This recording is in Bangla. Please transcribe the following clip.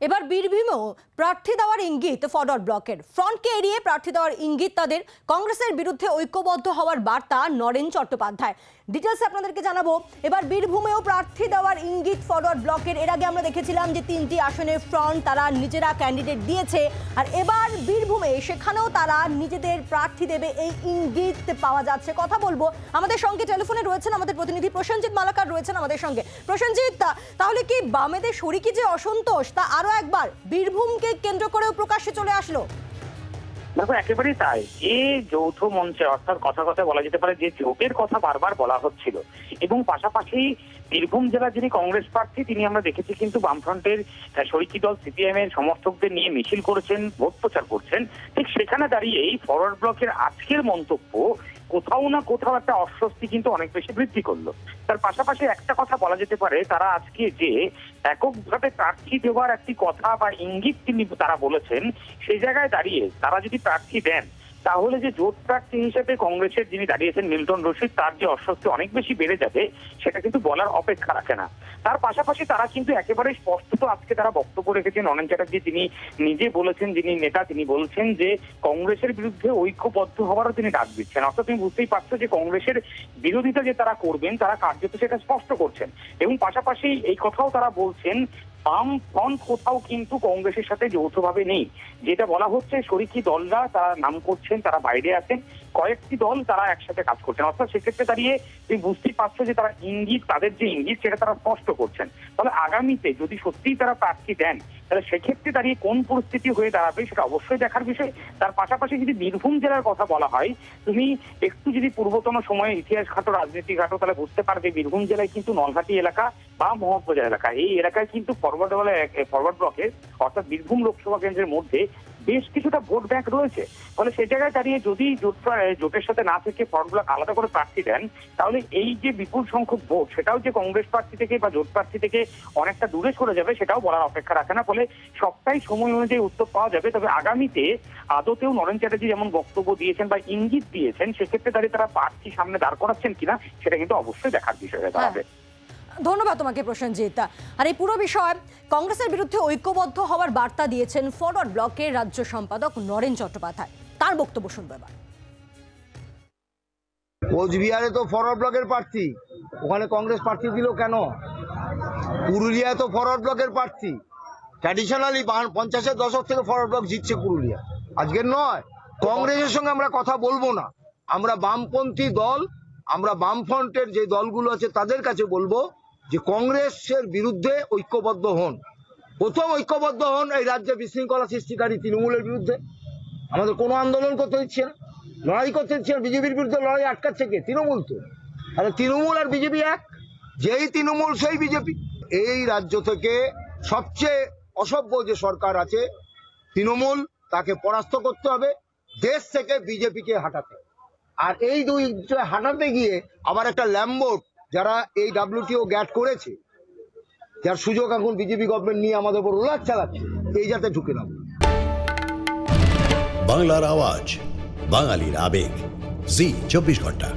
এবার বীরভূমেও প্রার্থী দেওয়ার ইঙ্গিত ফডর ব্লকের। ফ্রন্টকে এড়িয়ে প্রার্থী দেওয়ার ইঙ্গিত তাদের। কংগ্রেসের বিরুদ্ধে ঐক্যবদ্ধ হওয়ার বার্তা নরেন চট্টোপাধ্যায়। ডিটেলস আপনাদেরকে জানাব। এবার বীরভূমেও প্রার্থী দেওয়ার ইঙ্গিত ফরওয়ার্ড ব্লকের এর আগে আমরা দেখেছিলাম যে তিনটি আসনের ফ্রন্ট তারা নিজেরা ক্যান্ডিডেট দিয়েছে। আর এবার বীরভূমে সেখানেও তারা নিজেদের প্রার্থী দেবে এই ইঙ্গিত পাওয়া যাচ্ছে। কথা বলব। আমাদের সঙ্গে টেলিফোনে রয়েছেন আমাদের প্রতিনিধি প্রসেনজিৎ মালাকার রয়েছেন আমাদের সঙ্গে। প্রসেনজিৎ তাহলে কি বামেদের শরিকি যে অসন্তোষ, তা আরও একবার বীরভূমকে কেন্দ্র করেও প্রকাশ্যে চলে আসলো? দেখো, একেবারেই তাই। যে যৌথ মঞ্চে অর্থাৎ কথা কথা বলা যেতে পারে, যে জোটের কথা বারবার বলা হচ্ছিল। এবং পাশাপাশি বীরভূম জেলা যিনি কংগ্রেস প্রার্থী, তিনি আমরা দেখেছি কিন্তু বামফ্রন্টের শরিকি দল সিপিএম এর সমর্থকদের নিয়ে মিছিল করেছেন, ভোট প্রচার করছেন। ঠিক সেখানে দাঁড়িয়েই ফরওয়ার্ড ব্লকের আজকের মন্তব্য কোথাও না কোথাও একটা অস্বস্তি কিন্তু অনেক বেশি বৃদ্ধি করল। তার পাশাপাশি একটা কথা বলা যেতে পারে, তারা আজকে যে এককভাবে প্রার্থী দেওয়ার একটি কথা বা ইঙ্গিত তিনি তারা বলেছেন, সেই জায়গায় দাঁড়িয়ে তারা যদি প্রার্থী দেন তাহলে যে জোট প্রার্থী হিসেবে কংগ্রেসের যিনি দাঁড়িয়েছেন মিল্টন রশিদ, তার যে অস্বস্তি অনেক বেশি বেড়ে যাবে, সেটা কিন্তু বলার অপেক্ষা রাখে না। তার পাশাপাশি তারা কিন্তু একেবারে স্পষ্টত আজকে তারা বক্তব্য রেখেছেন অনেক চ্যাটার্জি, তিনি নিজে বলেছেন, যিনি নেতা, তিনি বলছেন যে কংগ্রেসের বিরুদ্ধে ঐক্যবদ্ধ হওয়ারও তিনি ডাক দিচ্ছেন। অর্থাৎ তুমি বুঝতেই পারছ যে কংগ্রেসের বিরোধিতা যে তারা করবেন, তারা কার্যত সেটা স্পষ্ট করছেন। এবং পাশাপাশি এই কথাও তারা বলছেন বাম ফ্রন্ট কোথাও কিন্তু কংগ্রেসের সাথে যৌথভাবে নেই। যেটা বলা হচ্ছে শরিকি দলরা তারা নাম করছেন, তারা বাইরে আছেন। কয়েকটি দল তারা একসাথে কাজ করছেন। অর্থাৎ সেক্ষেত্রে দাঁড়িয়ে তুমি বুঝতেই পারছ যে তারা ইঙ্গিত, তাদের যে ইঙ্গিত, সেটা তারা স্পষ্ট করছেন। তাহলে আগামীতে যদি সত্যিই তারা প্রার্থী দেন, তাহলে সেক্ষেত্রে দাঁড়িয়ে কোন পরিস্থিতি হয়ে দাঁড়াবে সেটা অবশ্যই দেখার বিষয়। তার পাশাপাশি যদি বীরভূম জেলার কথা বলা হয়, তুমি একটু যদি পূর্বতন সময়ে ইতিহাস ঘাটো, রাজনীতি ঘাটো, তাহলে বুঝতে পারবে বীরভূম জেলায় কিন্তু নলহাটি এলাকা বা মোহাম্মদবাজার এলাকা এই এলাকায় কিন্তু ফরওয়ার্ড ফরওয়ার্ড ব্লকের অর্থাৎ বীরভূম লোকসভা কেন্দ্রের মধ্যে বেশ কিছুটা ভোট ব্যাংক রয়েছে। ফলে সেই জায়গায় দাঁড়িয়ে যদি জোটের সাথে না থেকে ফরওয়ার্ড ব্লক আলাদা করে প্রার্থী দেন, তাহলে এই যে বিপুল সংখ্যক ভোট সেটাও যে কংগ্রেস প্রার্থী থেকে বা জোট প্রার্থী থেকে অনেকটা দূরে সরে যাবে, সেটাও বলার অপেক্ষা রাখে না। ফলে সবটাই সময় অনুযায়ী উত্তর পাওয়া যাবে। তবে আগামীতে আদতেও নরেন চ্যাটার্জি যেমন বক্তব্য দিয়েছেন বা ইঙ্গিত দিয়েছেন, সেক্ষেত্রে দাঁড়িয়ে তারা প্রার্থী সামনে দাঁড় করাচ্ছেন কিনা, সেটা কিন্তু অবশ্যই দেখার বিষয় হয়ে দাঁড়াবে। ধন্যবাদ তোমাকে প্রসেনজিৎ। আর এই পুরো বিষয়, কংগ্রেসের বিরুদ্ধে ঐক্যবদ্ধ হওয়ার বার্তা দিয়েছেন ফরওয়ার্ড ব্লকের রাজ্য সম্পাদক নরেন চট্টোপাধ্যায়। তার বক্তব্য শুনব এবার। কোচবিহারে তো ফরওয়ার্ড ব্লকের প্রার্থী। ওখানে কংগ্রেস প্রার্থী দিল কেন? পুরুলিয়ায় তো ফরওয়ার্ড ব্লকের প্রার্থী। ট্র্যাডিশনালি পঞ্চাশের দশক থেকে ফরওয়ার্ড ব্লক জিতছে পুরুলিয়া। আজকের নয়। কংগ্রেসের সঙ্গে আমরা কথা বলব না। আমরা বামপন্থী দল, আমরা বামফ্রন্টের যে দলগুলো আছে তাদের কাছে বলব যে কংগ্রেসের বিরুদ্ধে ঐক্যবদ্ধ হন। প্রথম ঐক্যবদ্ধ হন এই রাজ্যে বিশৃঙ্খলা সৃষ্টিকারী তৃণমূলের বিরুদ্ধে। আমাদের কোনো আন্দোলন করতে হচ্ছে না। লড়াই করতে হচ্ছে না। বিজেপির বিরুদ্ধে লড়াই আটকাচ্ছে কে? তৃণমূল তো। তাহলে তৃণমূল আর বিজেপি এক। যেই তৃণমূল, সেই বিজেপি। এই রাজ্য থেকে সবচেয়ে অসভ্য যে সরকার আছে, তৃণমূল, তাকে পরাস্ত করতে হবে। দেশ থেকে বিজেপিকে হাঁটাতে। আর এই দুই হাঁটাতে গিয়ে আবার একটা ল্যাম্বোট যারা এই ডাব্লিউটিও গ্যাট করেছে, যার সুযোগ এখন বিজেপি গভর্নমেন্ট নিয়ে আমাদের উপর রোলার চালাচ্ছে, এই যাতে ঢুকে না বাংলার আওয়াজ, বাঙালির আবেগ। জি, চব্বিশ ঘণ্টা।